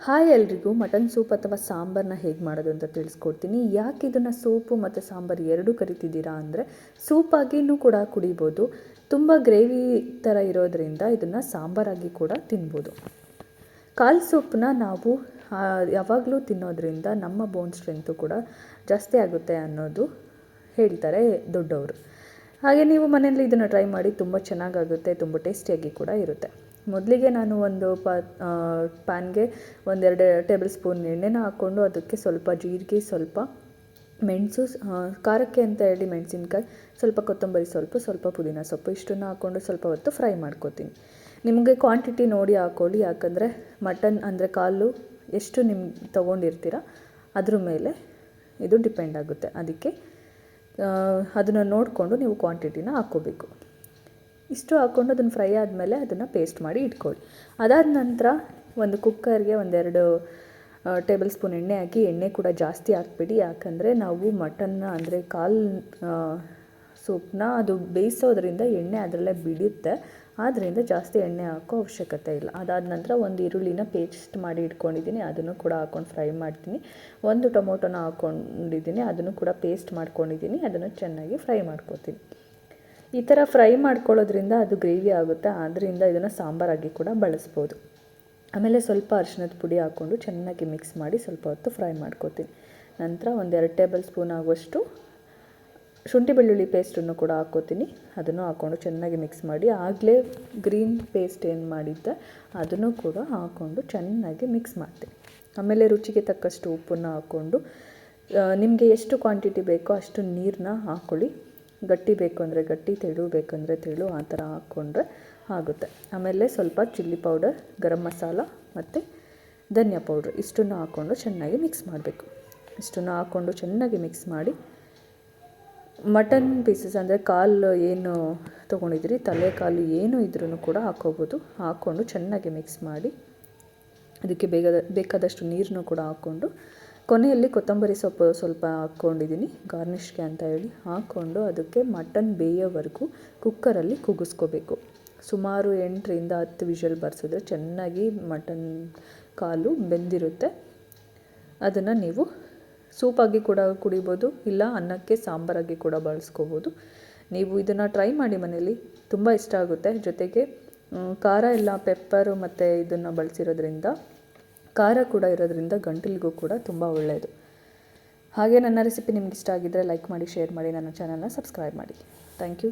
Hi ಎಲ್ರಿಗೂ, mutton soup ಅಥವಾ ಸಾಂಬಾರನ್ನ ಹೇಗೆ ಮಾಡೋದು ಅಂತ ತಿಳಿಸ್ಕೊಡ್ತೀನಿ. ಯಾಕೆ ಇದನ್ನು ಸೂಪು ಮತ್ತು ಸಾಂಬಾರು ಎರಡೂ ಕರಿತಿದ್ದೀರಾ ಅಂದರೆ ಸೂಪಾಗಿಯೂ ಕೂಡ ಕುಡಿಬೋದು. ತುಂಬ ಗ್ರೇವಿ ಥರ ಇರೋದರಿಂದ ಇದನ್ನು ಸಾಂಬಾರಾಗಿ ಕೂಡ ತಿನ್ಬೋದು. ಕಾಲು ಸೂಪನ್ನ ನಾವು ಯಾವಾಗಲೂ ತಿನ್ನೋದ್ರಿಂದ ನಮ್ಮ ಬೋನ್ ಸ್ಟ್ರೆಂತು ಕೂಡ ಜಾಸ್ತಿ ಆಗುತ್ತೆ ಅನ್ನೋದು ಹೇಳ್ತಾರೆ ದೊಡ್ಡವರು. ಹಾಗೆ ನೀವು ಮನೆಯಲ್ಲಿ ಇದನ್ನು ಟ್ರೈ ಮಾಡಿ, ತುಂಬ ಚೆನ್ನಾಗಾಗುತ್ತೆ, ತುಂಬ ಟೇಸ್ಟಿಯಾಗಿ ಕೂಡ ಇರುತ್ತೆ. ಮೊದಲಿಗೆ ನಾನು ಒಂದು ಪ ಪ್ಯಾನ್ಗೆ ಒಂದೆರಡು ಟೇಬಲ್ ಸ್ಪೂನ್ ಎಣ್ಣೆನ ಹಾಕ್ಕೊಂಡು ಅದಕ್ಕೆ ಸ್ವಲ್ಪ ಜೀರಿಗೆ, ಸ್ವಲ್ಪ ಮೆಣಸು ಖಾರಕ್ಕೆ ಅಂತ ಹೇಳಿ ಮೆಣಸಿನ್ಕಾಯಿ, ಸ್ವಲ್ಪ ಕೊತ್ತಂಬರಿ ಸ್ವಲ್ಪ ಸ್ವಲ್ಪ ಪುದೀನ ಸೊಪ್ಪು ಇಷ್ಟನ್ನು ಹಾಕ್ಕೊಂಡು ಸ್ವಲ್ಪ ಹೊತ್ತು ಫ್ರೈ ಮಾಡ್ಕೊತೀನಿ. ನಿಮಗೆ ಕ್ವಾಂಟಿಟಿ ನೋಡಿ ಹಾಕ್ಕೊಳ್ಳಿ ಯಾಕಂದರೆ ಮಟನ್ ಅಂದರೆ ಕಾಲು ಎಷ್ಟು ನಿಮ್ಮ ತೊಗೊಂಡಿರ್ತೀರ, ಅದ್ರ ಮೇಲೆ ಇದು ಡಿಪೆಂಡ್ ಆಗುತ್ತೆ. ಅದಕ್ಕೆ ಅದನ್ನು ನೋಡಿಕೊಂಡು ನೀವು ಕ್ವಾಂಟಿಟಿನ ಹಾಕ್ಕೋಬೇಕು. ಇಷ್ಟು ಹಾಕ್ಕೊಂಡು ಅದನ್ನು ಫ್ರೈ ಆದಮೇಲೆ ಅದನ್ನು ಪೇಸ್ಟ್ ಮಾಡಿ ಇಟ್ಕೊಳ್ಳಿ. ಅದಾದ ನಂತರ ಒಂದು ಕುಕ್ಕರ್ಗೆ ಒಂದೆರಡು ಟೇಬಲ್ ಸ್ಪೂನ್ ಎಣ್ಣೆ ಹಾಕಿ, ಎಣ್ಣೆ ಕೂಡ ಜಾಸ್ತಿ ಹಾಕ್ಬಿಡಿ. ಯಾಕಂದರೆ ನಾವು ಮಟನ್ನ ಅಂದರೆ ಕಾಲ್ ಸೂಪ್ನ ಅದು ಬೇಯಿಸೋದ್ರಿಂದ ಎಣ್ಣೆ ಅದರಲ್ಲೇ ಬಿಡುತ್ತೆ. ಆದ್ದರಿಂದ ಜಾಸ್ತಿ ಎಣ್ಣೆ ಹಾಕೋ ಅವಶ್ಯಕತೆ ಇಲ್ಲ. ಅದಾದ ನಂತರ ಒಂದು ಈರುಳ್ಳಿನ ಪೇಸ್ಟ್ ಮಾಡಿ ಇಟ್ಕೊಂಡಿದ್ದೀನಿ. ಅದನ್ನು ಕೂಡ ಹಾಕ್ಕೊಂಡು ಫ್ರೈ ಮಾಡ್ತೀನಿ. ಒಂದು ಟೊಮೊಟೊನ ಹಾಕ್ಕೊಂಡಿದ್ದೀನಿ ಅದನ್ನು ಕೂಡ ಪೇಸ್ಟ್ ಮಾಡ್ಕೊಂಡಿದ್ದೀನಿ. ಅದನ್ನು ಚೆನ್ನಾಗಿ ಫ್ರೈ ಮಾಡ್ಕೊತೀನಿ. ಈ ಥರ ಫ್ರೈ ಮಾಡ್ಕೊಳ್ಳೋದ್ರಿಂದ ಅದು ಗ್ರೇವಿ ಆಗುತ್ತೆ. ಆದ್ದರಿಂದ ಇದನ್ನು ಸಾಂಬಾರಾಗಿ ಕೂಡ ಬಳಸ್ಬೋದು. ಆಮೇಲೆ ಸ್ವಲ್ಪ ಅರಿಶಿನದ ಪುಡಿ ಹಾಕ್ಕೊಂಡು ಚೆನ್ನಾಗಿ ಮಿಕ್ಸ್ ಮಾಡಿ ಸ್ವಲ್ಪ ಹೊತ್ತು ಫ್ರೈ ಮಾಡ್ಕೊತೀನಿ. ನಂತರ ಒಂದೆರಡು ಟೇಬಲ್ ಸ್ಪೂನ್ ಆಗುವಷ್ಟು ಶುಂಠಿ ಬೆಳ್ಳುಳ್ಳಿ ಪೇಸ್ಟನ್ನು ಕೂಡ ಹಾಕ್ಕೋತೀನಿ. ಅದನ್ನು ಹಾಕ್ಕೊಂಡು ಚೆನ್ನಾಗಿ ಮಿಕ್ಸ್ ಮಾಡಿ ಆಗಲೇ ಗ್ರೀನ್ ಪೇಸ್ಟ್ ಏನು ಮಾಡಿದ್ದೆ ಅದನ್ನು ಕೂಡ ಹಾಕ್ಕೊಂಡು ಚೆನ್ನಾಗಿ ಮಿಕ್ಸ್ ಮಾಡ್ತೀನಿ. ಆಮೇಲೆ ರುಚಿಗೆ ತಕ್ಕಷ್ಟು ಉಪ್ಪನ್ನು ಹಾಕ್ಕೊಂಡು ನಿಮಗೆ ಎಷ್ಟು ಕ್ವಾಂಟಿಟಿ ಬೇಕೋ ಅಷ್ಟು ನೀರನ್ನ ಹಾಕ್ಕೊಳ್ಳಿ ಗಟ್ಟಿ ಬೇಕು ಅಂದರೆ ಗಟ್ಟಿ, ತೆಳು ಬೇಕಂದರೆ ತೆಳು, ಆ ಥರ ಹಾಕ್ಕೊಂಡ್ರೆ ಆಗುತ್ತೆ. ಆಮೇಲೆ ಸ್ವಲ್ಪ ಚಿಲ್ಲಿ ಪೌಡರ್, ಗರಂ ಮಸಾಲ ಮತ್ತು ಧನಿಯಾ ಪೌಡ್ರ್ ಇಷ್ಟನ್ನು ಹಾಕ್ಕೊಂಡು ಚೆನ್ನಾಗಿ ಮಿಕ್ಸ್ ಮಾಡಬೇಕು. ಇಷ್ಟನ್ನು ಹಾಕ್ಕೊಂಡು ಚೆನ್ನಾಗಿ ಮಿಕ್ಸ್ ಮಾಡಿ ಮಟನ್ ಪೀಸಸ್ ಅಂದರೆ ಕಾಲು ಏನು ತೊಗೊಂಡಿದ್ರಿ ತಲೆ ಕಾಲು ಏನು ಇದ್ರೂ ಕೂಡ ಹಾಕ್ಕೋಬೋದು. ಹಾಕ್ಕೊಂಡು ಚೆನ್ನಾಗಿ ಮಿಕ್ಸ್ ಮಾಡಿ ಅದಕ್ಕೆ ಬೇಗ ಬೇಕಾದಷ್ಟು ನೀರನ್ನು ಕೂಡ ಹಾಕ್ಕೊಂಡು ಕೊನೆಯಲ್ಲಿ ಕೊತ್ತಂಬರಿ ಸೊಪ್ಪು ಸ್ವಲ್ಪ ಹಾಕ್ಕೊಂಡಿದ್ದೀನಿ ಗಾರ್ನಿಷ್ಗೆ ಅಂತ ಹೇಳಿ ಹಾಕ್ಕೊಂಡು ಅದಕ್ಕೆ ಮಟನ್ ಬೇಯೋವರೆಗೂ ಕುಕ್ಕರಲ್ಲಿ ಕುಗ್ಗಿಸ್ಕೋಬೇಕು. ಸುಮಾರು ಎಂಟರಿಂದ ಹತ್ತು ವಿಷಲ್ ಬರ್ಸಿದ್ರೆ ಚೆನ್ನಾಗಿ ಮಟನ್ ಕಾಲು ಬೆಂದಿರುತ್ತೆ. ಅದನ್ನು ನೀವು ಸೂಪಾಗಿ ಕೂಡ ಕುಡಿಬೋದು, ಇಲ್ಲ ಅನ್ನಕ್ಕೆ ಸಾಂಬಾರಾಗಿ ಕೂಡ ಬಳಸ್ಕೋಬೋದು. ನೀವು ಇದನ್ನು ಟ್ರೈ ಮಾಡಿ ಮನೇಲಿ ತುಂಬ ಇಷ್ಟ ಆಗುತ್ತೆ. ಜೊತೆಗೆ ಖಾರ, ಎಲ್ಲ ಪೆಪ್ಪರು ಮತ್ತು ಇದನ್ನು ಬಳಸಿರೋದ್ರಿಂದ ಖಾರ ಕೂಡ ಇರೋದ್ರಿಂದ ಗಂಟಲಿಗೂ ಕೂಡ ತುಂಬ ಒಳ್ಳೆಯದು ಹಾಗೆ ನನ್ನ ರೆಸಿಪಿ ನಿಮ್ಗೆ ಇಷ್ಟ ಆಗಿದ್ದರೆ ಲೈಕ್ ಮಾಡಿ ಶೇರ್ ಮಾಡಿ, ನನ್ನ ಚಾನಲ್ನ ಸಬ್ಸ್ಕ್ರೈಬ್ ಮಾಡಿ. Thank you